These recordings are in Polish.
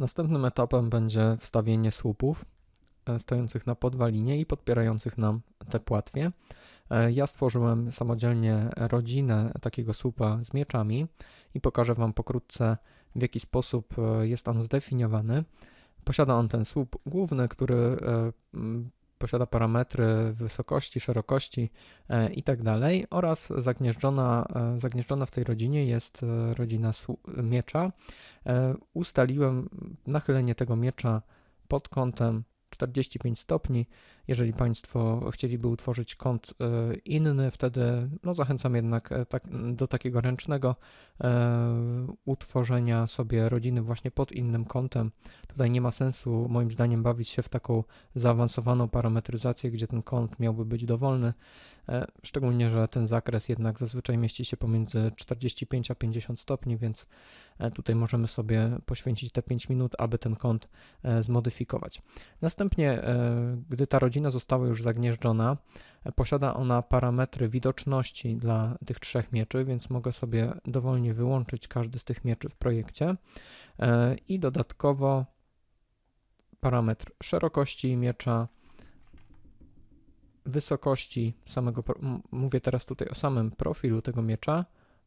Następnym etapem będzie wstawienie słupów e, stojących na podwalinie i podpierających nam te płatwie. E, Ja stworzyłem samodzielnie rodzinę takiego słupa z mieczami i pokażę Wam pokrótce, w jaki sposób e, jest on zdefiniowany. Posiada on ten słup główny, który posiada parametry wysokości, szerokości e, i tak oraz zagnieżdżona, e, zagnieżdżona w tej rodzinie jest e, rodzina miecza. Ustaliłem nachylenie tego miecza pod kątem 45 stopni. Jeżeli Państwo chcieliby utworzyć kąt e, inny, wtedy no, zachęcam jednak e, tak, do takiego ręcznego e, utworzenia sobie rodziny właśnie pod innym kątem. Tutaj nie ma sensu, moim zdaniem, bawić się w taką zaawansowaną parametryzację, gdzie ten kąt miałby być dowolny. Szczególnie, że ten zakres jednak zazwyczaj mieści się pomiędzy 45 a 50 stopni, więc tutaj możemy sobie poświęcić te 5 minut, aby ten kąt zmodyfikować. Następnie, gdy ta rodzina została już zagnieżdżona, e, posiada ona parametry widoczności dla tych trzech mieczy, więc mogę sobie dowolnie wyłączyć każdy z tych mieczy w projekcie. E, i dodatkowo parametr szerokości miecza, wysokości samego, mówię teraz tutaj o samym profilu tego miecza,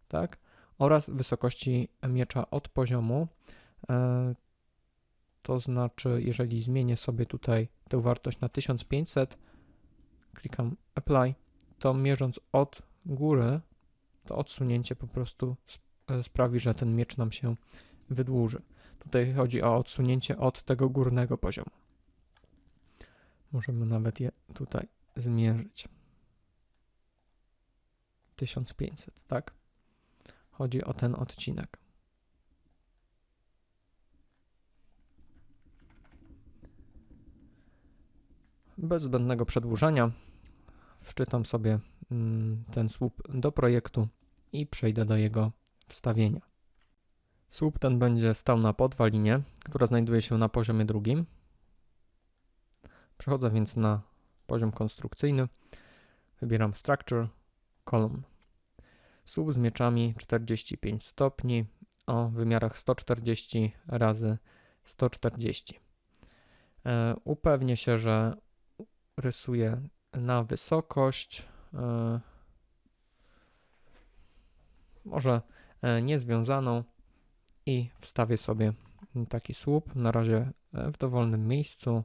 tak, oraz wysokości miecza od poziomu. To znaczy, jeżeli zmienię sobie tutaj tę wartość na 1500, klikam Apply, to mierząc od góry, to odsunięcie po prostu e, sprawi, że ten miecz nam się wydłuży. Tutaj chodzi o odsunięcie od tego górnego poziomu. Możemy nawet je tutaj zmierzyć. 1500, tak? Chodzi o ten odcinek. Bez zbędnego przedłużania wczytam sobie mm, ten słup do projektu i przejdę do jego wstawienia. Słup ten będzie stał na podwalinie, która znajduje się na poziomie drugim. Przechodzę więc na poziom konstrukcyjny. Wybieram Structure, Column. Słup z mieczami 45 stopni o wymiarach 140 razy 140. E, Upewnię się, że rysuję na wysokość. e, Może e, niezwiązaną i wstawię sobie taki słup na razie e, w dowolnym miejscu.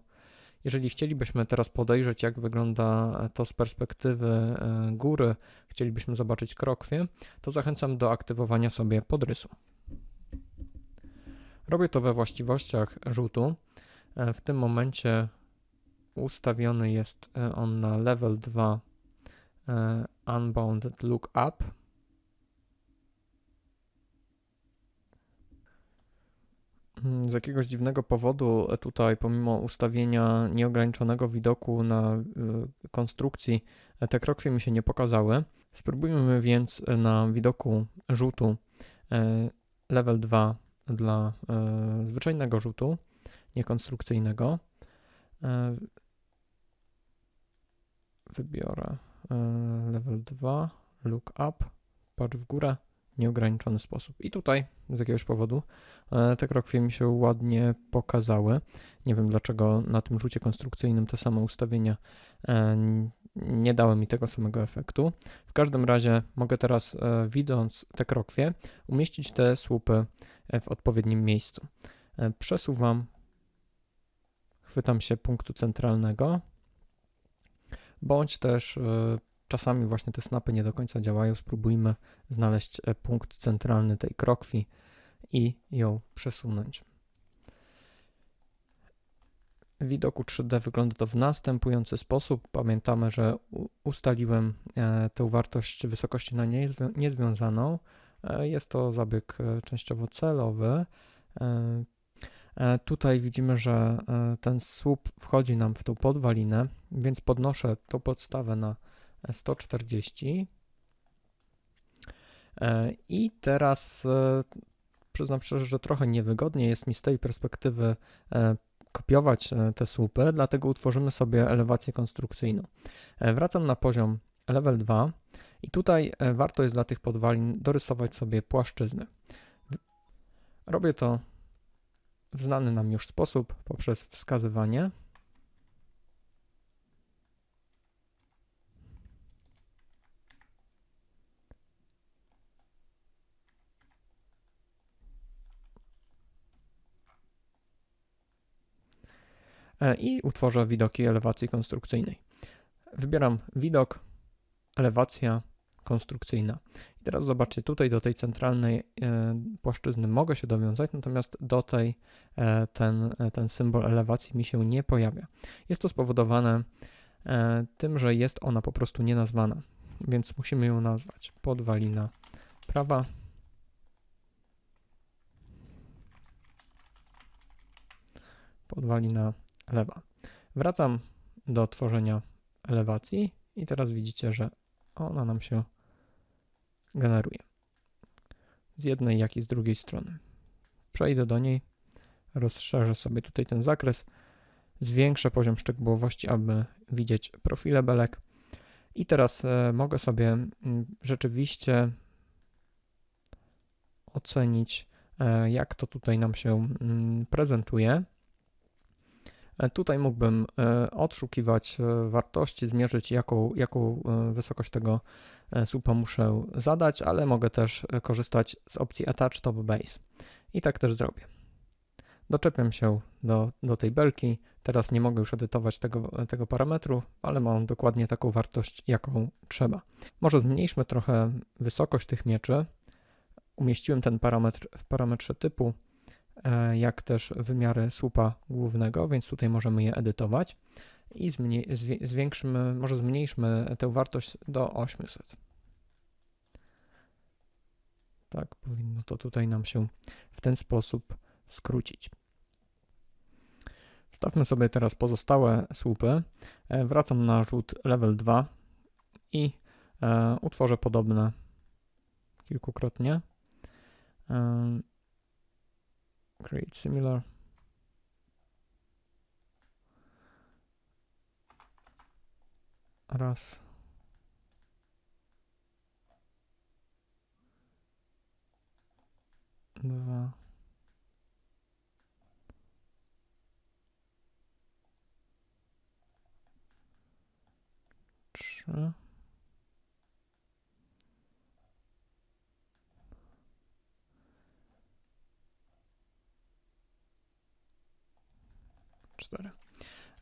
Jeżeli chcielibyśmy teraz podejrzeć, jak wygląda to z perspektywy góry, chcielibyśmy zobaczyć krokwie, to zachęcam do aktywowania sobie podrysu. Robię to we właściwościach rzutu. W tym momencie ustawiony jest e, on na level 2 e, Unbounded Lookup. Mm, Z jakiegoś dziwnego powodu e, tutaj, pomimo ustawienia nieograniczonego widoku na konstrukcji, te krokwie mi się nie pokazały. Spróbujmy więc na widoku rzutu level 2 dla zwyczajnego rzutu, niekonstrukcyjnego. Wybiorę e, level 2, look up, patrz w górę, nieograniczony sposób. I tutaj z jakiegoś powodu e, te krokwie mi się ładnie pokazały. Nie wiem dlaczego na tym rzucie konstrukcyjnym te same ustawienia e, nie dały mi tego samego efektu. W każdym razie mogę teraz, widząc te krokwie, umieścić te słupy w odpowiednim miejscu. Przesuwam, chwytam się punktu centralnego, bądź też e, czasami właśnie te snapy nie do końca działają. Spróbujmy znaleźć e, punkt centralny tej krokwi i ją przesunąć. W widoku 3D wygląda to w następujący sposób. Pamiętamy, że ustaliłem e, tę wartość wysokości na niezwią- niezwiązaną. Jest to zabieg częściowo celowy. E, Tutaj widzimy, że e, ten słup wchodzi nam w tą podwalinę, więc podnoszę tą podstawę na 140. E, I teraz przyznam szczerze, że trochę niewygodnie jest mi z tej perspektywy kopiować te słupy, dlatego utworzymy sobie elewację konstrukcyjną. Wracam na poziom level 2 i tutaj warto jest dla tych podwalin dorysować sobie płaszczyzny. Robię to w znany nam już sposób poprzez wskazywanie. E, I utworzę widoki elewacji konstrukcyjnej. Wybieram widok, elewacja konstrukcyjna. I teraz zobaczcie, tutaj do tej centralnej e, płaszczyzny mogę się dowiązać, natomiast do tej e, ten, ten symbol elewacji mi się nie pojawia. Jest to spowodowane tym, że jest ona po prostu nienazwana, więc musimy ją nazwać. Podwalina prawa. Podwalina lewa. Wracam do tworzenia elewacji i teraz widzicie, że ona nam się generuje. Z jednej, jak i z drugiej strony. Przejdę do niej, rozszerzę sobie tutaj ten zakres, zwiększę poziom szczegółowości, aby widzieć profile belek. I teraz e, mogę sobie rzeczywiście ocenić, e, jak to tutaj nam się prezentuje. E, Tutaj mógłbym e, odszukiwać e, wartości, zmierzyć jaką, jaką wysokość tego słupa muszę zadać, ale mogę też korzystać z opcji Attach Top Base. I tak też zrobię. Doczepiam się do, do tej belki. Teraz nie mogę już edytować tego, tego parametru, ale mam dokładnie taką wartość, jaką trzeba. Może zmniejszmy trochę wysokość tych mieczy. Umieściłem ten parametr w parametrze typu jak też wymiary słupa głównego, więc tutaj możemy je edytować i zwiększmy, może zmniejszmy tę wartość do 800. Tak, powinno to tutaj nam się w ten sposób skrócić. Wstawmy sobie teraz pozostałe słupy. E, Wracam na rzut level 2 i e, utworzę podobne kilkukrotnie. create similar. Раз два три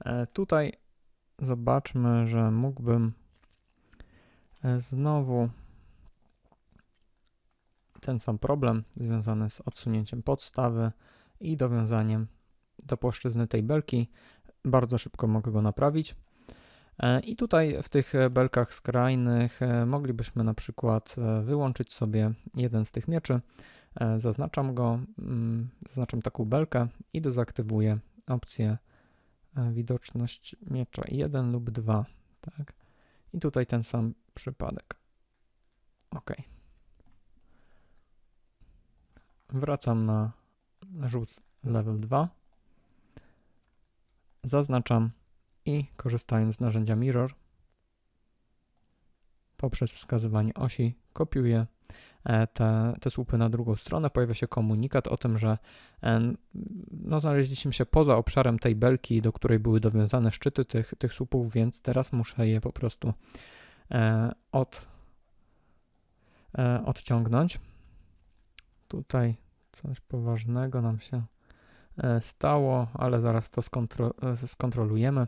E, tutaj zobaczmy, że mógłbym e, znowu ten sam problem związany z odsunięciem podstawy i dowiązaniem do płaszczyzny tej belki. Bardzo szybko mogę go naprawić. E, I tutaj w tych belkach skrajnych moglibyśmy na przykład wyłączyć sobie jeden z tych mieczy. Zaznaczam go, mm, zaznaczam taką belkę i dezaktywuję opcję widoczność miecza 1 lub 2, tak. I tutaj ten sam przypadek. OK. Wracam na rzut level 2. Zaznaczam i korzystając z narzędzia Mirror poprzez wskazywanie osi kopiuję e, te, te słupy na drugą stronę. Pojawia się komunikat o tym, że e, no, znaleźliśmy się poza obszarem tej belki, do której były dowiązane szczyty tych, tych słupów, więc teraz muszę je po prostu e, od, e, odciągnąć. Tutaj coś poważnego nam się e, stało, ale zaraz to skontro- e, skontrolujemy.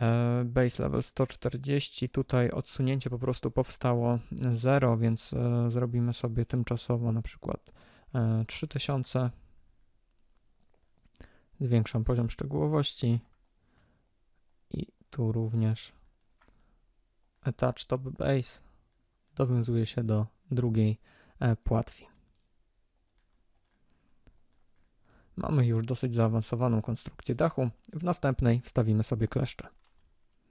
E, Base level 140, tutaj odsunięcie po prostu powstało 0, więc e, zrobimy sobie tymczasowo na przykład e, 3000. Zwiększam poziom szczegółowości i tu również Attach Top Base dowiązuje się do drugiej e, płatwi. Mamy już dosyć zaawansowaną konstrukcję dachu. W następnej wstawimy sobie kleszcze.